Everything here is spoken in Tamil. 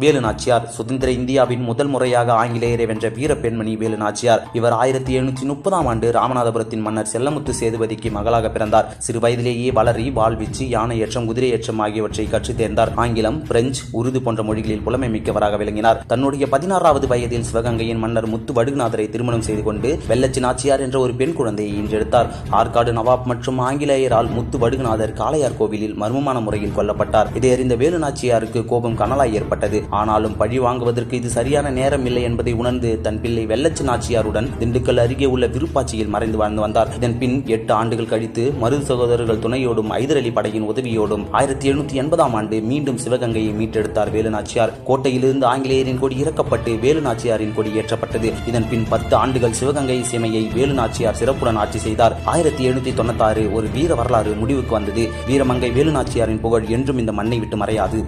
வேலு நாச்சியார். சுதந்திர இந்தியாவின் முதல் முறையாக ஆங்கிலேயரை வென்ற வீர பெண்மணி வேலு நாச்சியார். இவர் ஆயிரத்தி எழுநூற்றி முப்பதாம் ஆண்டு ராமநாதபுரத்தின் மன்னர் செல்லமுத்து சேதுபதிக்கு மகளாக பிறந்தார். சிறு வயதிலேயே வளரி வாழ்வீச்சு யானை ஏற்றம் குதிரை ஏற்றம் ஆகியவற்றை கற்றுத் தேர்ந்தார். ஆங்கிலம் பிரெஞ்சு உருது போன்ற மொழிகளில் புலமை மிக்கவராக விளங்கினார். தன்னுடைய பதினாறாவது வயதில் சிவகங்கையின் மன்னர் முத்து வடுகுநாதரை திருமணம் செய்து கொண்டு வெள்ளச்சி நாச்சியார் என்ற ஒரு பெண் குழந்தையை ஈன்றெடுத்தார். ஆற்காடு நவாப் மற்றும் ஆங்கிலேயரால் முத்து வடுகுநாதர் காளையார் கோவிலில் மர்மமான முறையில் கொல்லப்பட்டார். இதை அறிந்த வேலு நாச்சியாருக்கு கோபம் கனலாய் ஏற்பட்டது. ஆனாலும் பழி வாங்குவதற்கு இது சரியான நேரம் இல்லை என்பதை உணர்ந்து தன் பிள்ளை வெள்ளச்சி நாச்சியாருடன் திண்டுக்கல் அருகே உள்ள விருப்பாட்சியில் மறைந்து வாழ்ந்து வந்தார். இதன் பின் எட்டு ஆண்டுகள் கழித்து மருது சகோதரர்கள் துணையோடும் ஐதர் அலி படையின் உதவியோடும் ஆயிரத்தி எழுநூத்தி எண்பதாம் ஆண்டு மீண்டும் சிவகங்கையை மீட்டெடுத்தார் வேலு நாச்சியார். கோட்டையிலிருந்து ஆங்கிலேயரின் கொடி இறக்கப்பட்டு வேலு நாச்சியாரின் கொடி ஏற்றப்பட்டது. இதன் பின் பத்து ஆண்டுகள் சிவகங்கை சீமையை வேலு நாச்சியார் சிறப்புடன் ஆட்சி செய்தார். ஆயிரத்தி எழுநூத்தி தொண்ணூத்தாறு ஒரு வீர வரலாறு முடிவுக்கு வந்தது. வீரமங்கை வேலு நாச்சியாரின் புகழ் என்றும் இந்த மண்ணை விட்டு மறையாது.